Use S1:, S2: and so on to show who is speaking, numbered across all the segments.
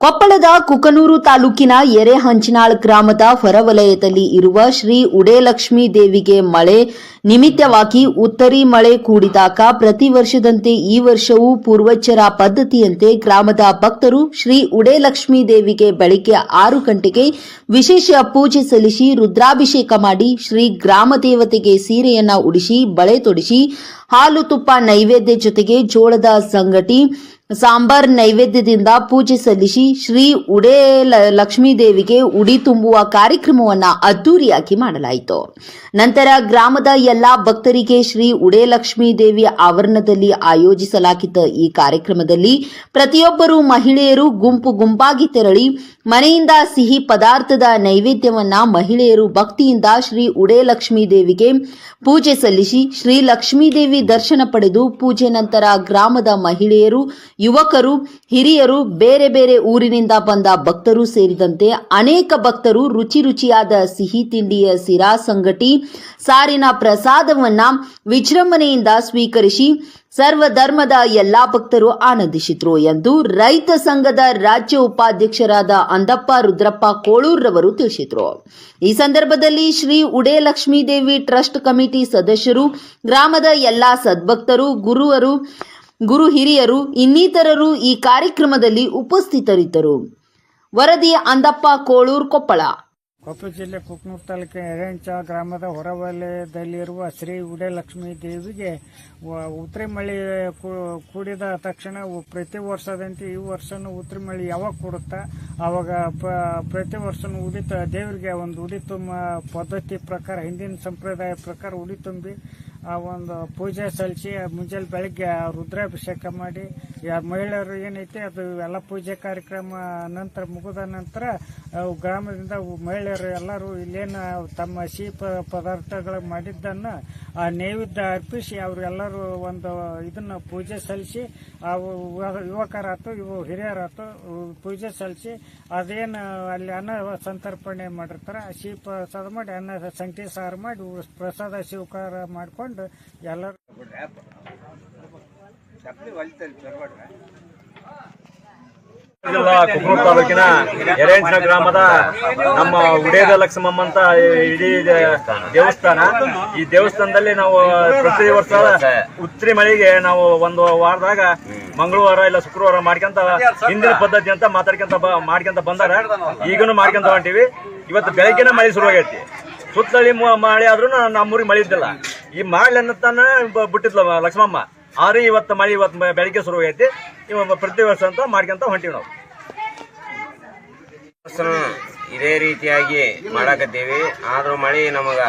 S1: ಕೊಪ್ಪಳದ ಕುಕನೂರು ತಾಲೂಕಿನ ಎರೆಹಂಚನಾಳ್ ಗ್ರಾಮದ ಹೊರವಲಯದಲ್ಲಿ ಇರುವ ಶ್ರೀ ಉಡೇಲಕ್ಷ್ಮೀ ದೇವಿಗೆ ಮಳೆ ನಿಮಿತ್ತವಾಗಿ ಉತ್ತರಿ ಮಳೆ ಕೂಡಿದಾಗ ಪ್ರತಿ ವರ್ಷದಂತೆ ಈ ವರ್ಷವೂ ಪೂರ್ವಚರ ಪದ್ಧತಿಯಂತೆ ಗ್ರಾಮದ ಭಕ್ತರು ಶ್ರೀ ಉಡೇಲಕ್ಷ್ಮೀ ದೇವಿಗೆ ಬೆಳಿಗ್ಗೆ ಆರು ಗಂಟೆಗೆ ವಿಶೇಷ ಪೂಜೆ ಸಲ್ಲಿಸಿ ರುದ್ರಾಭಿಷೇಕ ಮಾಡಿ ಶ್ರೀ ಗ್ರಾಮ ದೇವತೆಗೆ ಸೀರೆಯನ್ನ ಉಡಿಸಿ, ಬಳೆ ತೊಡಿಸಿ, ಹಾಲು ತುಪ್ಪ ನೈವೇದ್ಯ ಜೊತೆಗೆ ಜೋಳದ ಸಂಗಟಿ ಸಾಂಬಾರ್ ನೈವೇದ್ಯದಿಂದ ಪೂಜೆ ಸಲ್ಲಿಸಿ ಶ್ರೀ ಉಡೇ ಲಕ್ಷ್ಮೀ ದೇವಿಗೆ ಉಡಿ ತುಂಬುವ ಕಾರ್ಯಕ್ರಮವನ್ನ ಅದ್ದೂರಿಯಾಗಿ ಮಾಡಲಾಯಿತು. ನಂತರ ಗ್ರಾಮದ ಎಲ್ಲಾ ಭಕ್ತರಿಗೆ ಶ್ರೀ ಉಡೇ ಲಕ್ಷ್ಮೀ ದೇವಿ ಆವರಣದಲ್ಲಿ ಆಯೋಜಿಸಲಾಗಿದ್ದ ಈ ಕಾರ್ಯಕ್ರಮದಲ್ಲಿ ಪ್ರತಿಯೊಬ್ಬರು ಮಹಿಳೆಯರು ಗುಂಪು ಗುಂಪಾಗಿ ತೆರಳಿ ಮನೆಯಿಂದ ಸಿಹಿ ಪದಾರ್ಥದ ನೈವೇದ್ಯವನ್ನ ಮಹಿಳೆಯರು ಭಕ್ತಿಯಿಂದ ಶ್ರೀ ಉಡೇ ಲಕ್ಷ್ಮೀ ದೇವಿಗೆ ಪೂಜೆ ಸಲ್ಲಿಸಿ ಶ್ರೀ ಲಕ್ಷ್ಮೀ ದೇವಿ ದರ್ಶನ ಪಡೆದು ಪೂಜೆ ನಂತರ ಗ್ರಾಮದ ಮಹಿಳೆಯರು ಯುವಕರು, ಹಿರಿಯರು ಬೇರೆ ಬೇರೆ ಊರಿನಿಂದ ಬಂದ ಭಕ್ತರು ಸೇರಿದಂತೆ ಅನೇಕ ಭಕ್ತರು ರುಚಿ ರುಚಿಯಾದ ಸಿಹಿ ತಿಂಡಿಯ ಸಿರಾ ಸಂಗಟಿ, ಸಾರಿನ ಪ್ರಸಾದವನ್ನ ವಿಜೃಂಭಣೆಯಿಂದ ಸ್ವೀಕರಿಸಿ ಸರ್ವಧರ್ಮದ ಎಲ್ಲಾ ಭಕ್ತರು ಆನಂದಿಸಿದ್ರು ಎಂದು ರೈತ ಸಂಘದ ರಾಜ್ಯ ಉಪಾಧ್ಯಕ್ಷರಾದ ಅಂದಪ್ಪ ರುದ್ರಪ್ಪ ಕೋಳೂರ್ರವರು ತಿಳಿಸಿದರು. ಈ ಸಂದರ್ಭದಲ್ಲಿ ಶ್ರೀ ಉಡೇ ಲಕ್ಷ್ಮೀದೇವಿ ಟ್ರಸ್ಟ್ ಕಮಿಟಿ ಸದಸ್ಯರು, ಗ್ರಾಮದ ಎಲ್ಲಾ ಸದ್ಭಕ್ತರು, ಗುರುವರು ಗುರು ಹಿರಿಯರು, ಇನ್ನಿತರರು ಈ ಕಾರ್ಯಕ್ರಮದಲ್ಲಿ ಉಪಸ್ಥಿತರಿದ್ದರು. ವರದಿ ಅಂದಪ್ಪ ಕೋಳೂರ್ ಕೊಪ್ಪಳ.
S2: ಕೊಪ್ಪಳ ಜಿಲ್ಲೆ ಕುಕ್ನೂರು ತಾಲೂಕಿನ ಎರೆಂಚ ಗ್ರಾಮದ ಹೊರವಲಯದಲ್ಲಿರುವ ಶ್ರೀ ಉಡಲಕ್ಷ್ಮೀ ದೇವಿಗೆ ಉತ್ತರಿ ಕೂಡಿದ ತಕ್ಷಣ ಪ್ರತಿ ವರ್ಷದಂತೆ ಈ ವರ್ಷನೂ ಉತ್ತರಿ ಯಾವಾಗ ಕೂಡುತ್ತಾ ಆವಾಗ ಪ್ರತಿ ವರ್ಷನೂ ಉಡಿತ ದೇವರಿಗೆ ಒಂದು ಉಡಿ ತುಂಬ ಪದ್ಧತಿ ಪ್ರಕಾರ, ಹಿಂದಿನ ಸಂಪ್ರದಾಯ ಪ್ರಕಾರ ಉಡಿ ತುಂಬಿ ಆ ಒಂದು ಪೂಜೆ ಸಲ್ಲಿಸಿ ಮುಂಜಾನೆ ಬೆಳಗ್ಗೆ ರುದ್ರಾಭಿಷೇಕ ಮಾಡಿ ಮಹಿಳೆಯರು ಏನೈತೆ, ಅದು ಎಲ್ಲ ಪೂಜೆ ಕಾರ್ಯಕ್ರಮ ನಂತರ ಮುಗಿದ ನಂತರ ಗ್ರಾಮದಿಂದ ಮಹಿಳೆಯರು ಎಲ್ಲರೂ ಇಲ್ಲೇನು ತಮ್ಮ ಸಿಹಿ ಪದಾರ್ಥಗಳು ಮಾಡಿದ್ದನ್ನ ಆ ನೈವೇದ್ಯ ಅರ್ಪಿಸಿ ಅವರೆಲ್ಲರೂ ಒಂದು ಇದನ್ನ ಪೂಜೆ ಸಲ್ಲಿಸಿ ಆ ಯುವ- ಯುವಕರಾತು ಇವು ಹಿರಿಯರಾತು ಪೂಜೆ ಸಲ್ಲಿಸಿ ಅದೇನು ಅಲ್ಲಿ ಅನ್ನ ಸಂತರ್ಪಣೆ ಮಾಡಿರ್ತಾರೆ ಸಿಹಿ ಪ್ರಸಾದ ಮಾಡಿ ಅನ್ನ ಸಂಖ್ಯೆ ಸಾರು ಮಾಡಿ ಪ್ರಸಾದ ಸ್ವೀಕಾರ ಮಾಡಿಕೊಂಡು ಎಲ್ಲರೂ
S3: ಜಿಲ್ಲಾ ಕುಕ್ನೂರು ತಾಲೂಕಿನ ಎರೆಂಚಿನ ಗ್ರಾಮದ ನಮ್ಮ ಉಡೇದ ಲಕ್ಷ್ಮಮ್ಮ ಅಂತ ಇಡೀ ದೇವಸ್ಥಾನ. ಈ ದೇವಸ್ಥಾನದಲ್ಲಿ ನಾವು ಪ್ರತಿ ವರ್ಷ ಉತ್ತರಿ ಮಳೆಗೆ ನಾವು ಒಂದು ವಾರದಾಗ ಮಂಗಳವಾರ ಇಲ್ಲ ಶುಕ್ರವಾರ ಮಾಡ್ಕೊಂತ ಹಿಂದಿನ ಪದ್ಧತಿ ಅಂತ ಮಾತಾಡ್ಕೊಂತ ಮಾಡ್ಕೊಂತ ಬಂದಾರ. ಈಗನು ಮಾಡ್ಕೊಂತ ಹೊಂಟಿವಿ. ಇವತ್ತು ಬೆಳಗ್ಗೆನ ಮಳೆ ಶುರುವಾಗೈತಿ ಸುತ್ತಳಿ ಮಳೆ ಆದ್ರೂ ನಮ್ಮೂರಿಗೆ ಮಳೆ ಇದ್ದಿಲ್ಲ. ಈ ಮಳೆ ಅನ್ನತಾನ ಬಿಟ್ಟಿದ್ಲ ಲಕ್ಷ್ಮಮ್ಮ. ಆದ್ರೆ ಇವತ್ತು ಮಳೆ ಇವತ್ತು ಬೆಳಗ್ಗೆ ಶುರು ಶುರುವಾಗೈತಿ ಇವ ಪ್ರತಿ ವರ್ಷ ಅಂತ ಮಾಡ್ಕೊಂತ ಹೊಂಟಿವಿ ನಾವು.
S4: ವರ್ಷನೂ ಇದೇ ರೀತಿಯಾಗಿ ಮಾಡಾಕತ್ತೀವಿ. ಆದ್ರೂ ಮಳೆ ನಮಗ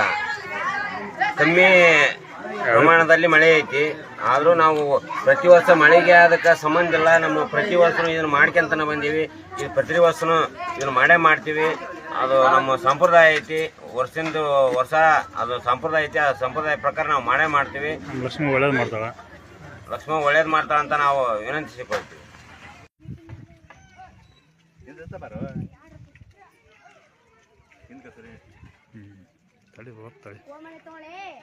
S4: ಕಮ್ಮಿ ಪ್ರಮಾಣದಲ್ಲಿ ಮಳೆ ಐತಿ. ಆದ್ರೂ ನಾವು ಪ್ರತಿ ವರ್ಷ ಮಳೆಗೆ ಅದಕ್ಕೆ ಸಂಬಂಧ ಇಲ್ಲ. ನಮ್ಮ ಪ್ರತಿ ವರ್ಷನೂ ಇದನ್ನ ಮಾಡ್ಕೊಂತನ ಬಂದೀವಿ. ಇದು ಪ್ರತಿ ವರ್ಷನೂ ಇದನ್ನ ಮಾಡೇ ಮಾಡ್ತೀವಿ. ಅದು ನಮ್ಮ ಸಂಪ್ರದಾಯ ಐತಿ. ವರ್ಷದಿಂದ ವರ್ಷ ಅದು ಸಂಪ್ರದಾಯ ಐತಿ. ಆ ಸಂಪ್ರದಾಯ ಪ್ರಕಾರ ನಾವು ಮಾಡೇ ಮಾಡ್ತೀವಿ.
S5: ಲಕ್ಷ್ಮಿ ಒಳ್ಳೇದು ಮಾಡ್ತಾಳ.
S4: ಲಕ್ಷ್ಮಿ ಒಳ್ಳೇದು ಮಾಡ್ತಾಳ ಅಂತ ನಾವು ವಿನಂತಿಸಿಕೊಳ್ತೀವಿ.
S5: كثرين تعالي بغطي وما طولي